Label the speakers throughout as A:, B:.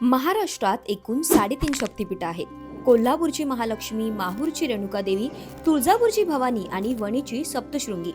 A: महाराष्ट्रात एकूण साडेतीन शक्तिपीठ आहेत. कोल्हापूरची महालक्ष्मी माहूरची रेणुकादेवी तुळजापूरची भवानी आणि वणीची सप्तशृंगी.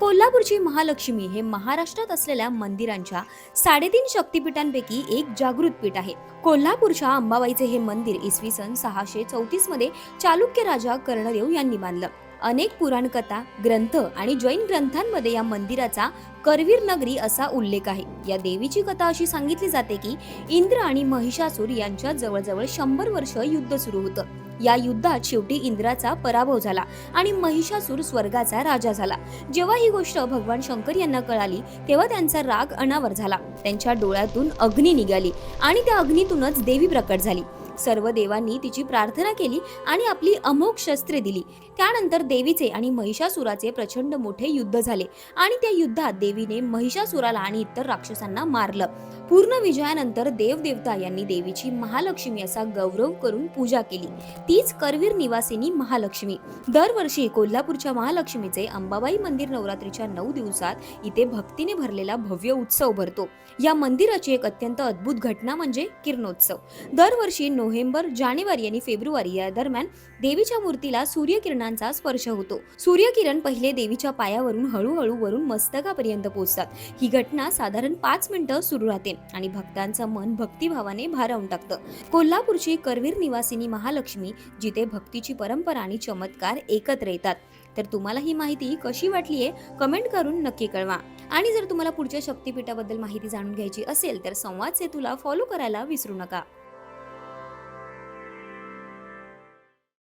A: कोल्हापूरची महालक्ष्मी हे महाराष्ट्रात असलेल्या मंदिरांच्या साडेतीन शक्तिपीठांपैकी एक जागृत पीठ आहे. कोल्हापूरच्या अंबाबाईचे हे मंदिर इसवी सन सहाशे चौतीसमध्ये चालुक्य राजा कर्णदेव यांनी बांधलं. अनेक पुराणकथा ग्रंथ आणि जैन ग्रंथांमध्ये या मंदिराचा करवीर नगरी असा उल्लेख आहे. या देवीची कथा अशी सांगितली जाते की इंद्र आणि महिषासूर यांच्या जवळजवळ शंभर वर्ष युद्ध सुरू होतं. या युद्धात शेवटी इंद्राचा पराभव झाला आणि महिषासूर स्वर्गाचा राजा झाला. जेव्हा ही गोष्ट भगवान शंकर यांना कळाली तेव्हा त्यांचा राग अनावर झाला. त्यांच्या डोळ्यातून अग्नी निघाली आणि त्या अग्नीतूनच देवी प्रकट झाली. सर्व देवांनी तिची प्रार्थना केली आणि आपली अमोघ शस्त्रे दिली. त्यानंतर देवीचे आणि महिषासुराचे प्रचंड मोठे युद्ध झाले आणि त्या युद्धात देवीने महिषासुराला आणि इतर राक्षसांना मारलं. पूर्ण विजयानंतर देवदेवता यांनी देवीची महालक्ष्मी असा गौरव करून पूजा केली. तीच करवीर निवासिनी महालक्ष्मी. दरवर्षी कोल्हापूरच्या महालक्ष्मीचे अंबाबाई मंदिर नवरात्रीच्या नऊ दिवसात इथे भक्तीने भरलेला भव्य उत्सव भरतो. या मंदिराची एक अत्यंत अद्भुत घटना म्हणजे किरणोत्सव. दरवर्षी नोव्हेंबर जानेवारी आणि फेब्रुवारी या दरम्यान देवीच्या मूर्तीला सूर्यकिरणांचा स्पर्श होतो. सूर्यकिरण पहिले देवीच्या पायावरून हळूहळू वरून मस्तकापर्यंत पोहोचतात. ही घटना साधारण पाच मिनिटं सुरू राहते आणि भक्तांचं मन भक्तिभावाने भारावून टाकतं. कोल्हापूरची करवीर निवासिनी महालक्ष्मी जिथे भक्तीची परंपरा आणि चमत्कार एकत्र येतात. तर तुम्हाला ही माहिती कशी वाटली आहे कमेंट करून नक्की कळवा. आणि जर तुम्हाला पुढच्या शक्तिपीठाबद्दल माहिती जाणून घ्यायची असेल तर संवाद सेतूला फॉलो करायला विसरू नका.